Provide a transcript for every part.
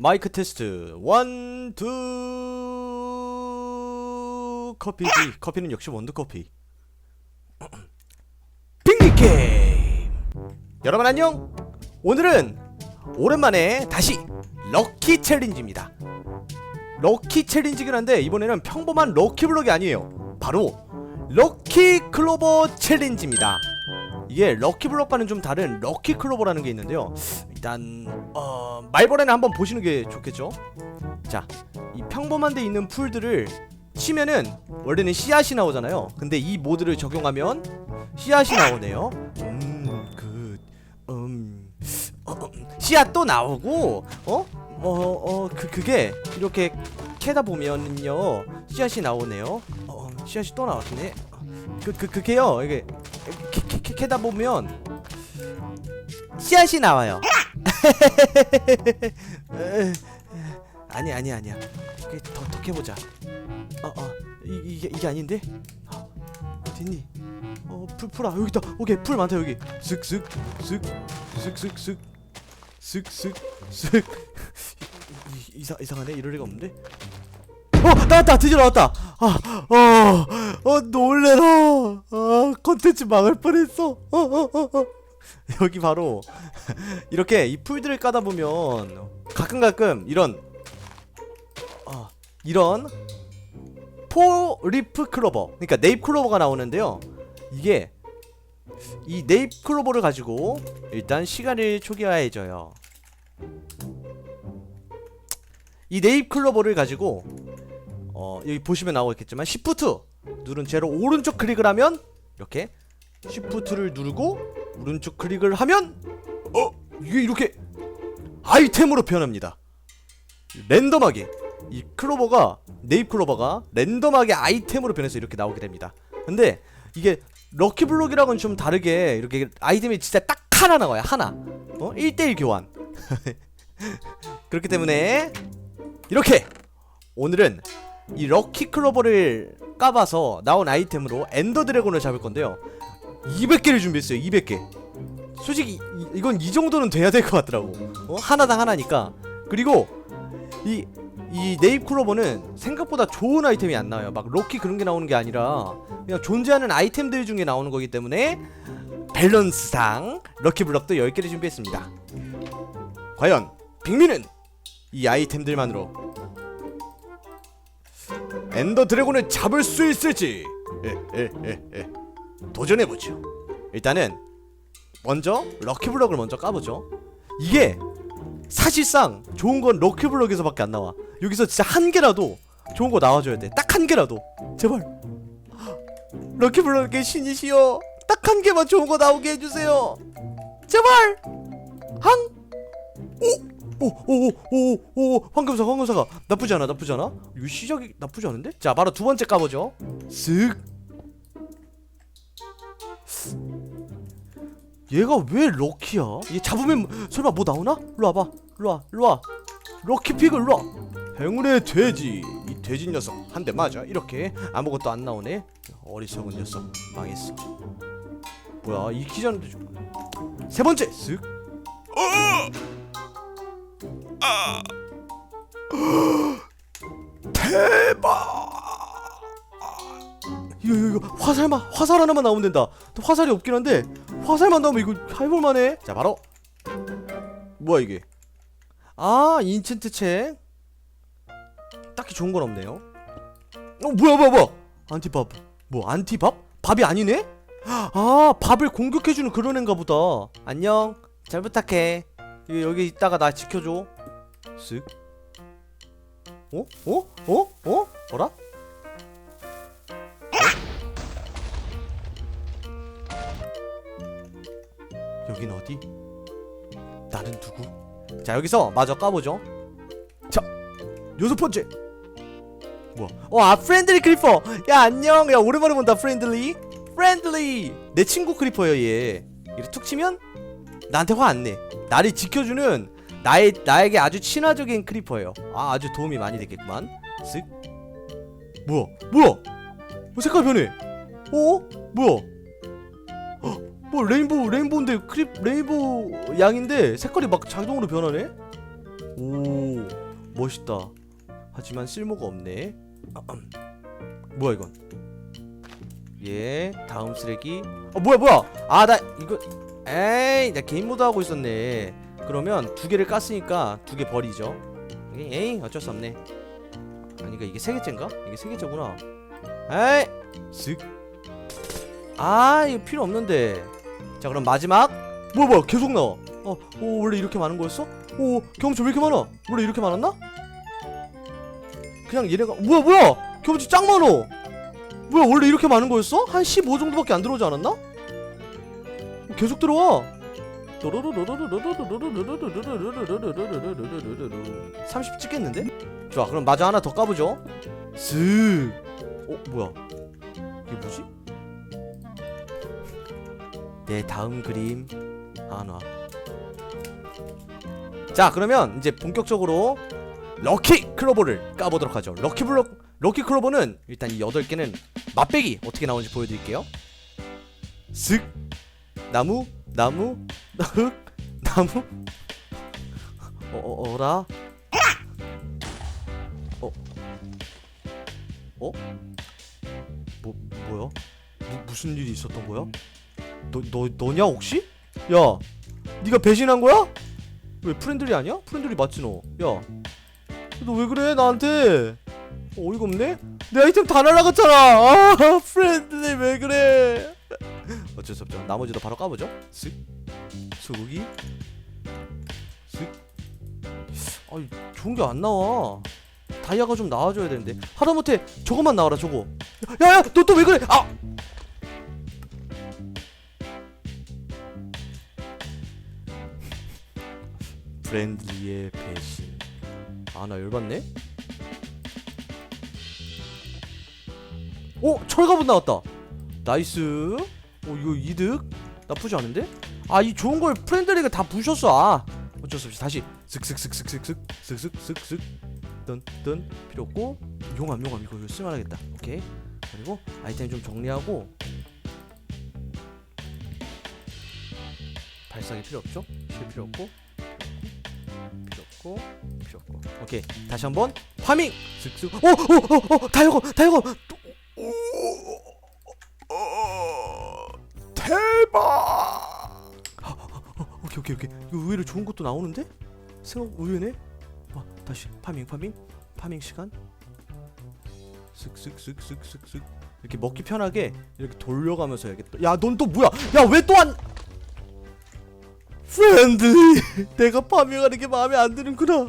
마이크 테스트. 원, 투. 커피지 커피는 역시 원두 커피. 빅리 게임. 여러분 안녕. 오늘은 오랜만에 다시 럭키 챌린지입니다. 럭키 챌린지긴 한데 이번에는 평범한 럭키 블럭이 아니에요. 바로 럭키 클로버 챌린지입니다 이게 럭키 블럭과는 좀 다른 럭키 클로버라는 게 있는데요 일단 어, 말벌에는 한번 보시는 게 좋겠죠. 자, 이 평범한 데 있는 풀들을 치면은 원래는 씨앗이 나오잖아요. 근데 이 모드를 적용하면 씨앗이 나오네요. 음, 그, 음, 어, 음, 씨앗도 나오고, 어, 어, 어, 그 그게 이렇게 캐다 보면은요 씨앗이 나오네요. 어, 씨앗이 또 나왔네. 그, 그, 그게요, 이게 캐, 캐다 보면 씨앗이 나와요. 에, 아니 아니 아니야. 더, 더 캐보자. 어 어 이 이게 이게 아닌데? 어, 어딨니? 어 풀 풀아 여기 있다. 오케이 풀 많다 여기. 쓱쓱 쓱 쓱쓱 쓱 쓱쓱 이- 이상 이상하네 이럴 리가 없는데. 어 나왔다 드디어 나왔다. 아어어 놀래라. 아 컨텐츠 망할 뻔했어. 어어 어 어, 어. 여기 바로 이렇게 이 풀들을 까다 보면 가끔 가끔 이런 아 이런 포리프 클로버 그러니까 네잎 클로버가 나오는데요 이게 이 네잎 클로버를 가지고 일단 시간을 초기화해줘요 이 네잎 클로버를 가지고 어 여기 보시면 나오겠지만 시프트 누른 채로 오른쪽 클릭을 하면 이렇게 시프트를 누르고 오른쪽 클릭을 하면 어 이게 이렇게 아이템으로 변합니다. 랜덤하게 이 클로버가 네잎 클로버가 랜덤하게 아이템으로 변해서 이렇게 나오게 됩니다. 근데 이게 럭키 블록이랑은 좀 다르게 이렇게 아이템이 진짜 딱 하나 나와요. 하나. 어? 1대1 교환. 그렇기 때문에 이렇게 오늘은 이 럭키 클로버를 까봐서 나온 아이템으로 엔더 드래곤을 잡을 건데요. 200개를 준비했어요. 200개. 솔직히 이, 이건 이 정도는 돼야 될 것 같더라고. 어? 하나당 하나니까. 그리고 이 이 네잎 클로버는 생각보다 좋은 아이템이 안 나와요. 막 럭키 그런 게 나오는 게 아니라 그냥 존재하는 아이템들 중에 나오는 거기 때문에 밸런스상 럭키 블럭도 10개를 준비했습니다. 과연 빅민은 이 아이템들만으로 엔더 드래곤을 잡을 수 있을지 에에에에 도전해보죠. 일단은 먼저 럭키 블럭을 먼저 까보죠. 이게 사실상 좋은 건 럭키 블럭에서밖에 안 나와. 여기서 진짜 한 개라도 좋은 거 나와줘야 돼. 딱 한 개라도. 제발. 럭키 블럭의 신이시여. 딱 한 개만 좋은 거 나오게 해주세요. 제발. 항. 오. 오오오오오 황금사 황금사가 나쁘지 않아 나쁘지 않아 이거 시작이 나쁘지 않은데 자 바로 두 번째 까보죠 쓱 얘가 왜 럭키야? 얘 잡으면 뭐- 설마 뭐 나오나? 일로 와봐. 일로 와. 일로 와. 럭키 피그 일로 와. 행운의 돼지. 이 돼지 녀석 한 대 맞아. 이렇게 아무것도 안 나오네. 어리석은 녀석 망했어. 뭐야 익히 전에 좀. 세 번째 쓱. 대박. 이거 이거 이거 화살만 화살 하나만 나오면 된다. 또 화살이 없긴 한데 화살만 나오면 이거 해볼만해. 자 바로 뭐야 이게? 아 인챈트 책. 딱히 좋은 건 없네요. 어 뭐야 뭐야 뭐야? 안티밥. 뭐 안티밥? 밥이 아니네? 아 밥을 공격해주는 그런 애인가 보다. 안녕. 잘 부탁해. 여기, 있다가 나 지켜줘. 쓱. 어? 어? 어? 어? 뭐라? 여긴 어디? 나는 누구? 자 여기서 마저 까보죠 자 여섯 번째 뭐야 어아 프렌들리 크리퍼 야 안녕 야 오랜만에 본다 프렌들리 프렌들리 내 친구 크리퍼야 얘 이렇게 툭 치면 나한테 화 안 내. 나를 지켜주는 나의 나에게 아주 친화적인 크리퍼예요. 아 아주 도움이 많이 되겠구만. 쓱 뭐야? 뭐야? 어, 색깔 변해? 어? 뭐야? 뭐 레인보우 레인보우인데 크립 레인보우 양인데 색깔이 막 자동으로 변하네? 오 멋있다. 하지만 쓸모가 없네. 아흠. 뭐야 이건? 예 다음 쓰레기. 어 뭐야 뭐야? 아 나 이거 에이 나 게임 모드 하고 있었네. 그러면 두 개를 깠으니까 두 개 버리죠. 에이 어쩔 수 없네. 아니가 이게 세 개째인가? 이게 세 개째구나. 에이 쓱아 이거 필요 없는데. 자 그럼 마지막. 뭐야 뭐야 계속 나와. 어, 오 원래 이렇게 많은 거였어? 오 경험치 왜 이렇게 많아? 원래 이렇게 많았나? 그냥 얘네가 뭐야 뭐야? 경험치 짱 많어. 뭐야 원래 이렇게 많은 거였어? 한 15 정도밖에 안 들어오지 않았나? 계속 들어와. 30 찍겠는데? 좋아 그럼 마저 하나 더 까보죠. 쓱 어 뭐야? 이게 뭐지? 내 다음 그림. 한화 자 그러면 이제 본격적으로 럭키 클로버를 까보도록 하죠. 럭키 블록 럭키 클로버는 일단 이 8개는 맛배기 어떻게 나오는지 보여드릴게요. 슥 나무 나무 흙 나무 어, 어 어라 어 어? 뭐 뭐야? 무, 무슨 일이 있었던 거야? 너 너 너 냐 혹시? 야, 네가 배신한 거야? 왜 프렌들이 아니야? 프렌들이 맞지 너. 야, 너 왜 그래 나한테? 어, 어이가 없네. 내 아이템 다 날라갔잖아. 아, 프렌들이 왜 그래? 어쩔 수 없죠. 나머지도 바로 까보죠. 쓱, 소고기, 쓱. 아이 좋은 게 안 나와. 다이아가 좀 나와줘야 되는데 하다못해 저것만 나와라 저거. 야야, 너 또 왜 그래? 아. 브랜드의 배신. 아, 나 열받네? 오! 철갑은 나왔다! 나이스! 오, 이거 이득? 나쁘지 않은데? 아, 이 좋은 걸 프렌들에게 다 부셨어! 아! 어쩔 수 없이 다시 슥슥슥슥슥슥 슥슥슥슥 뜬뜬 필요 없고 용암 용암 이거, 이거 쓸만하겠다 오케이 그리고 아이템 좀 정리하고 발사기 필요 없죠? 실 필요 없고 필요 없고 필요 없고 오케이 다시 한번 파밍 쓱쓱 오오오오 다이어고 다이어고 대박 오케이 오케이 오케이. 이거 의외로 좋은 것도 나오는데? 생각 의외네? 와 다시. 파밍 파밍. 파밍 시간. 쓱쓱쓱쓱쓱쓱 이렇게 먹기 편하게 이렇게 돌려가면서 해야겠다. 야넌 또 뭐야? 야 왜 또 안 프렌드 내가 파밍하는 게 마음에 안 드는구나. 어.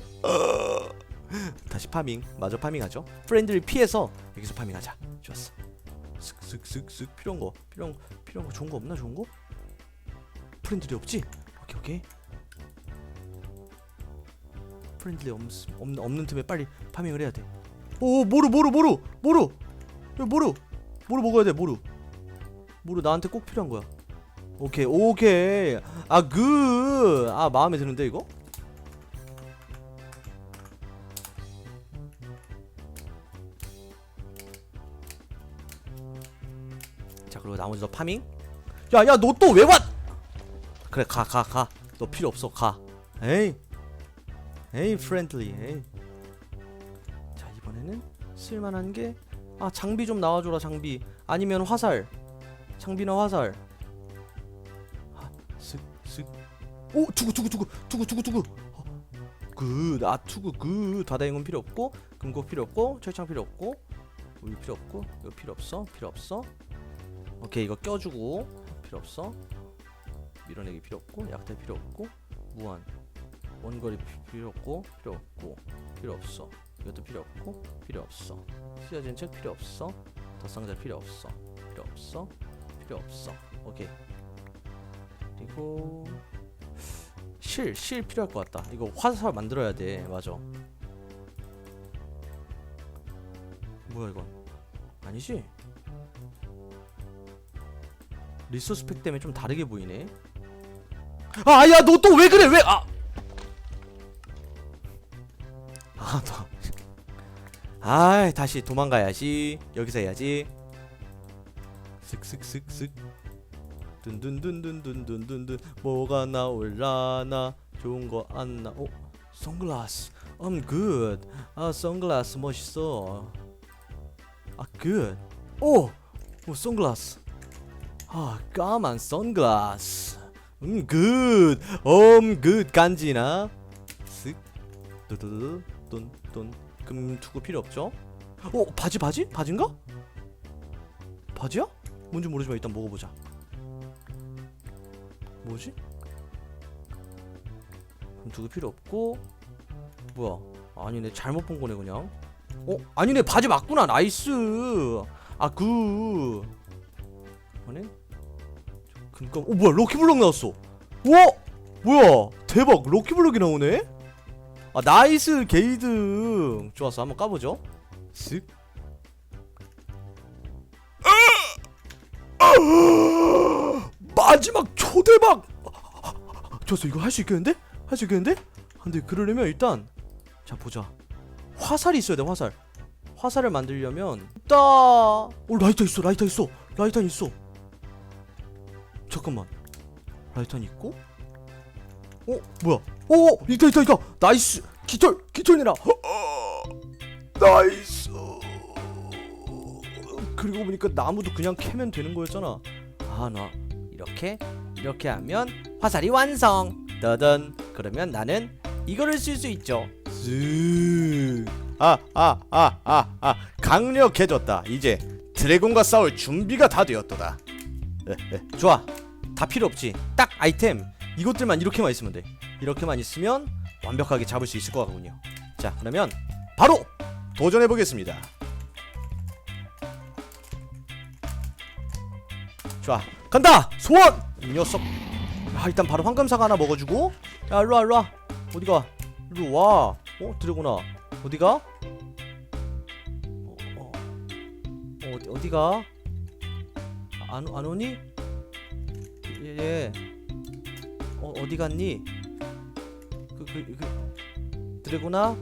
다시 파밍. 마저 파밍하죠. 프렌드를 피해서 여기서 파밍하자. 좋았어 쓱쓱쓱쓱 필요한 거 필요한 거 필요한 거 좋은 거 없나 좋은 거? 프렌들이 없지? 오케이 오케이. 프렌들이 없, 없는 없는 틈에 빨리 파밍을 해야 돼오 모루 모루 모루 모루! 야, 모루! 모루 먹어야 돼 모루. 모루 나한테 꼭 필요한 거야. 오케이 오케이. 아그아 마음에 드는데 이거 자 그리고 나머지 너 파밍. 야야 너 또왜 왔? 그래 가 가 가. 너 필요 없어 가. 에이. 에이 프렌들리 에이. 자 이번에는 쓸만한 게 아 장비 좀 나와줘라 장비. 아니면 화살. 장비나 화살. 아, 쓱쓱오 투구 투구 투구 투구 투구 투구. 굿아 투구 굿. 바다행운 필요 없고 금고 필요 없고 철창 필요 없고 우유 필요 없고 이거 필요 없어 필요 없어 오케이 이거 껴주고. 필요 없어. 밀어내기 필요 없고 약탈 필요 없고 무한. 원거리 피- 필요 없고 필요 없고 필요 없어. 이것도 필요 없고 필요 없어. 쓰여진 책 필요 없어. 덧상자 필요 없어. 필요 없어. 필요 없어. 오케이. 그리고 실 실 필요할 것 같다. 이거 화살 만들어야 돼. 맞아. 뭐야 이건? 아니지 리소스 팩 때문에 좀 다르게 보이네. 아, 야, 너 또 왜 그래? 왜? 아, 아, 너. 아, 다시 도망가야지. 여기서 해야지. 슥슥슥슥. 둔둔둔둔둔둔둔둔 뭐가 나올라나 좋은 거 안 나. 어? 선글라스 I'm good 아 선글라스 멋있어 아 good 오! 오 선글라스 아 까만 선글라스. 음 good. um good. 간지나? 쓱 두두두 돈 돈 금 투구 필요 없죠? 어 바지 바지? 바지인가? 바지야? 뭔지 모르지만 일단 먹어보자. 뭐지? 금 투구 필요 없고. 뭐야? 아니네 잘못 본 거네 그냥. 어? 아니네 바지 맞구나. 나이스. 아 그 아니 금감 어 뭐야 럭키블럭 나왔어. 와 뭐야 대박 럭키블럭이 나오네? 아 나이스 게이드. 좋았어 한번 까보죠. 쓱 마지막 초대박! 좋았어 이거 할 수 있겠는데? 할 수 있겠는데? 근데 그러려면 일단 자 보자. 화살이 있어야 돼 화살. 화살을 만들려면 따 오, 라이터 있어 라이터 있어. 라이터 있어 잠깐만. 라이터 있고? 어 뭐야? 오 있다 있다 있다. 나이스. 깃털 깃털 내라. 어, 나이스. 그리고 보니까 나무도 그냥 캐면 되는 거였잖아. 아 나 이렇게 이렇게 하면 화살이 완성. 떠든 그러면 나는 이거를 쓸 수 있죠. 쓱아아 아 아 아. 강력해졌다 이제. 드래곤과 싸울 준비가 다 되었도다. 좋아 다 필요 없지. 딱 아이템. 이것들만 이렇게만 있으면 돼. 이렇게만 있으면 완벽하게 잡을 수 있을 것 같군요. 자 그러면 바로 도전해 보겠습니다. 좋아. 간다! 소원! 이 녀석. 아 일단 바로 황금사과 하나 먹어주고. 야 일로와 일로와. 어디가? 일로와. 어 드래곤아 어디가? 어, 어, 어 어디 어디가? 안, 안 오니 예, 예. 어 어디 갔니? 그 그 그, 드래곤아?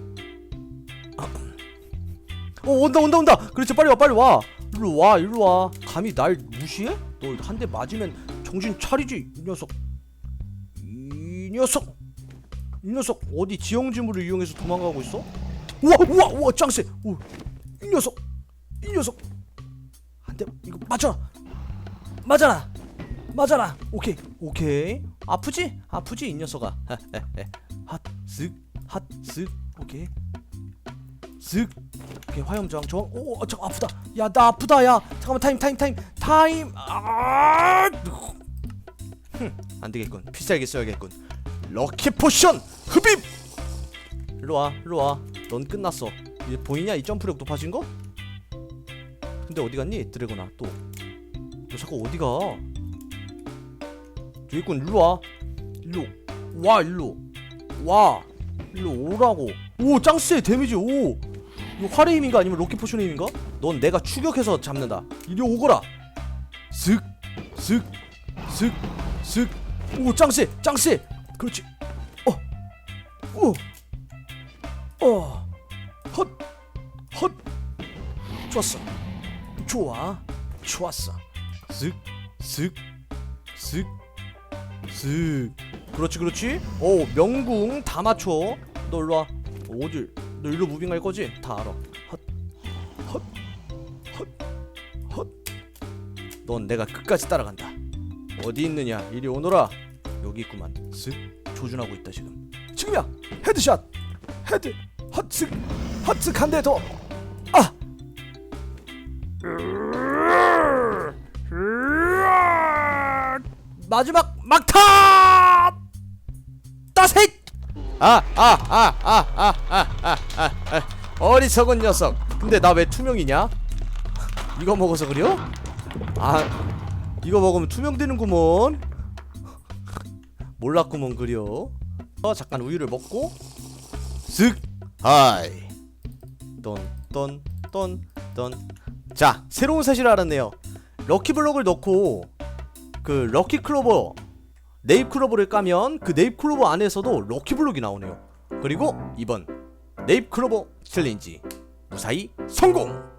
아. 어 온다 온다 온다! 그렇지 빨리 와 빨리 와! 일로 와 일로 와. 감히 날 무시해? 너 한 대 맞으면 정신 차리지 이 녀석. 이 녀석! 이 녀석 어디 지형지물을 이용해서 도망가고 있어? 우와 우와 우와 짱세 오, 이 녀석! 이 녀석! 한 대 이거 맞아라 맞아라 맞아라. 오케이. 오케이. 아프지? 아프지 이 녀석아. 핫쓱 핫쓱 오케이. 쓱 오케이 화염저항 저항 오 어, 아프다. 야 나 아프다 야. 잠깐만 타임 타임 타임. 타임. 아! 흠, 안 되겠군. 필살기 써야겠군. 럭키 포션 흡입! 일로 와 일로 와 넌 끝났어. 이제 보이냐? 이 점프력 높아진 거? 근데 어디 갔니? 드래곤아 또너 자꾸 어디 가 있군 일로 와. 일로 와 일로. 와 일로 오라고. 오 짱세 데미지 오. 이거 활의 힘인가? 아니면 로켓 포션의 힘인가? 넌 내가 추격해서 잡는다. 이리 오거라. 슥슥슥슥오 짱세 짱세 그렇지. 어오어헛헛. 좋았어. 좋아. 좋았어. 슥슥슥 슥 그렇지 그렇지 오 명궁 다 맞춰 너 일로 와 어딜 너 일로 무빙 할 거지? 다 알아. 넌 내가 끝까지 따라간다. 어디 있느냐? 이리 오너라. 여기 있구만. 쓱 조준하고 있다 지금. 지금이야. 헤드샷. 헤드. 헛쓱. 헛쓱 한대 더. 아. 마지막 막타 따셋! 아아아아아아아 어리석은 녀석. 근데 나 왜 투명이냐? 이거 먹어서 그래요? 아 이거 먹으면 투명되는구먼. 몰랐구먼 그려 어 잠깐 우유를 먹고. 쓱 하이. 던던던던자 새로운 사실을 알았네요. 럭키블럭을 넣고 그 럭키클로버 네잎 클로버를 까면 그 네잎 클로버 안에서도 럭키블록이 나오네요. 그리고 이번 네잎 클로버 챌린지 무사히 성공!